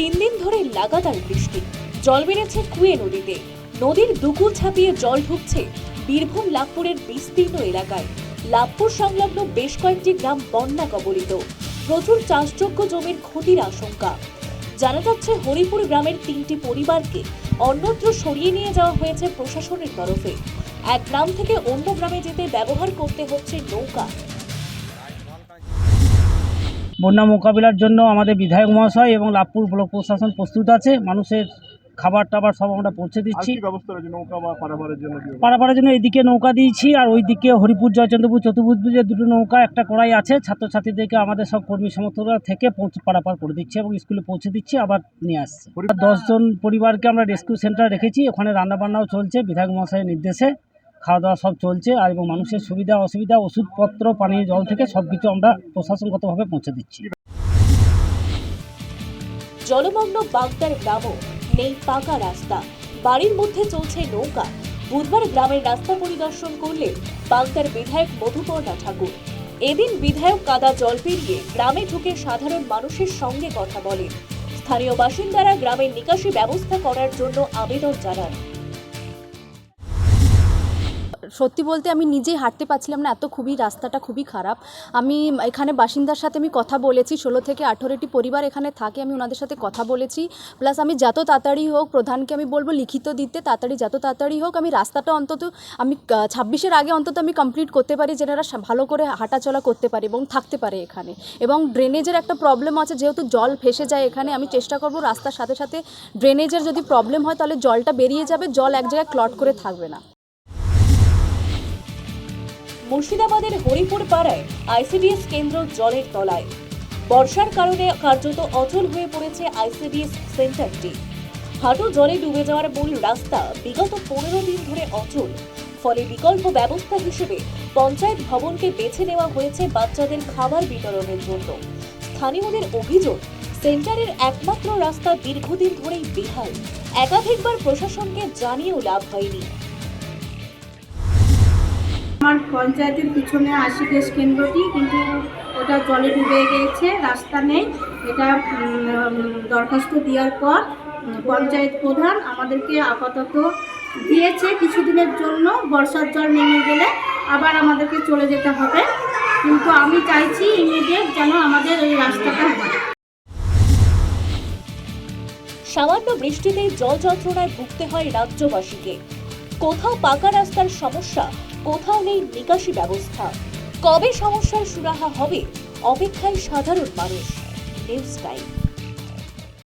তিন দিন ধরে লাগাতার বৃষ্টি। জল বেড়েছে কুয়ে নদীতে। নদীর দুকুল ছাপিয়ে জল ঢুকছে বীরভূম লাভপুরের বিস্তীর্ণ এলাকায়। লাভপুর সংলগ্ন বেশ কয়েকটি গ্রাম বন্যা কবলিত। প্রচুর চাষযোগ্য জমির ক্ষতির আশঙ্কা। জানা যাচ্ছে হরিপুর গ্রামের তিনটি পরিবারকে অন্যত্র সরিয়ে নিয়ে যাওয়া হয়েছে প্রশাসনের তরফে। এক গ্রাম থেকে অন্য গ্রামে যেতে ব্যবহার করতে হচ্ছে নৌকা। বন্যা মোকাবিলার জন্য আমাদের বিধায়ক মহাশয় এবং লাভপুর ব্লক প্রশাসন প্রস্তুত আছে। মানুষের খাবার টাবার সব আমরা পৌঁছে দিচ্ছি। পারাপারের জন্য কি ব্যবস্থা? পারাপারের জন্য এইদিকে নৌকা দিয়েছি আর ওইদিকে হরিপুর জয়চন্দ্রপুর চতুর্ভুজে দুটো নৌকা একটা কড়াই আছে। ছাত্রছাত্রীদেরকে আমাদের সব কর্মী সমর্থকরা থেকে পৌঁছে পারাপার করে দিচ্ছে এবং স্কুলে পৌঁছে দিচ্ছি আবার নিয়ে আসছে। দশজন পরিবারকে আমরা রেস্কিউ সেন্টার রেখেছি। ওখানে রান্নাবান্নাও চলছে বিধায়ক মহাশয়ের নির্দেশে। খাওয়া দাওয়া সব চলছে আর এবং মানুষের সুবিধা, অসুবিধা, ওষুধপত্র, পানীয় জল থেকে সব কিছু আমরা প্রশাসনগতভাবে পৌঁছে দিচ্ছি। জলমগ্ন বাগদার গ্রামও নেই পাকা রাস্তা। বাড়ির মধ্যে চলছে নৌকা। বুধবার গ্রামের রাস্তা পরিদর্শন করলেন বাগদার বিধায়ক মধুপর্ণা ঠাকুর। এদিন বিধায়ক কাদা জল পেরিয়ে গ্রামে ঢুকে সাধারণ মানুষের সঙ্গে কথা বলেন। স্থানীয় বাসিন্দারা গ্রামের নিকাশি ব্যবস্থা করার জন্য আবেদন জানান। সত্যি বলতে আমি নিজেই হাঁটতে পারছিলাম না, এত খুবই রাস্তাটা খুবই খারাপ। আমি এখানে বাসিন্দার সাথে আমি কথা বলেছি, ষোলো থেকে আঠেরোটি পরিবার এখানে থাকে, আমি ওনাদের সাথে কথা বলেছি। প্লাস আমি যত তাড়াতাড়ি হোক, প্রধানকে আমি বলব লিখিত দিতে, তাড়াতাড়ি যত তাড়াতাড়ি হোক, আমি রাস্তাটা অন্তত, আমি ছাব্বিশের আগে অন্তত আমি কমপ্লিট করতে পারি যেনারা ভালো করে হাঁটাচলা করতে পারে এবং থাকতে পারে এখানে। এবং ড্রেনেজের একটা প্রবলেম আছে, যেহেতু জল ভেসে যায় এখানে, আমি চেষ্টা করব রাস্তার সাথে সাথে ড্রেনেজের যদি প্রবলেম হয়, তাহলে জলটা বেরিয়ে যাবে, জল এক জায়গায় ক্লট করে থাকবে না। মুর্শিদাবাদের হরিপুর পাড়ায় আইসিডিএস কেন্দ্র জলের তলায়। বর্ষার কারণে কার্যত অচল হয়ে পড়েছে আইসিডিএস সেন্টারটি। হাঁটু জলে ডুবে যাওয়ার মূল রাস্তা বিগত পনেরো দিন ধরে অচল। ফলে বিকল্প ব্যবস্থা হিসেবে পঞ্চায়েত ভবনকে বেছে নেওয়া হয়েছে বাচ্চাদের খাবার বিতরণের জন্য। স্থানীয়দের অভিযোগ, সেন্টারের একমাত্র রাস্তা দীর্ঘদিন ধরেই বেহাল। একাধিকবার প্রশাসনকে জানিয়েও লাভ হয়নি। আমার পঞ্চায়েতের পিছনে আশি দেশ কেন্দ্রটি, কিন্তু ওটা জলে ডুবে গিয়েছে, রাস্তা নেই। এটা দরখাস্ত দেওয়ার পর, পঞ্চায়েত প্রধান আমাদেরকে আপাতত দিয়েছে কিছুদিনের জন্য, বর্ষার জল নেমে গেলে আবার আমাদেরকে চলে যেতে হবে। কিন্তু আমি চাইছি ইমিডিয়েট যেন আমাদের এই রাস্তাটা হয়। সামান্য বৃষ্টিতেই জল যন্ত্রণায় ভুগতে হয় রাজ্যবাসীকে। কোথাও পাকা রাস্তার সমস্যা কোথাও নেই নিকাশি ব্যবস্থা। কবে সমস্যার সুরাহা হবে? অপেক্ষায় সাধারণ মানুষ। News time.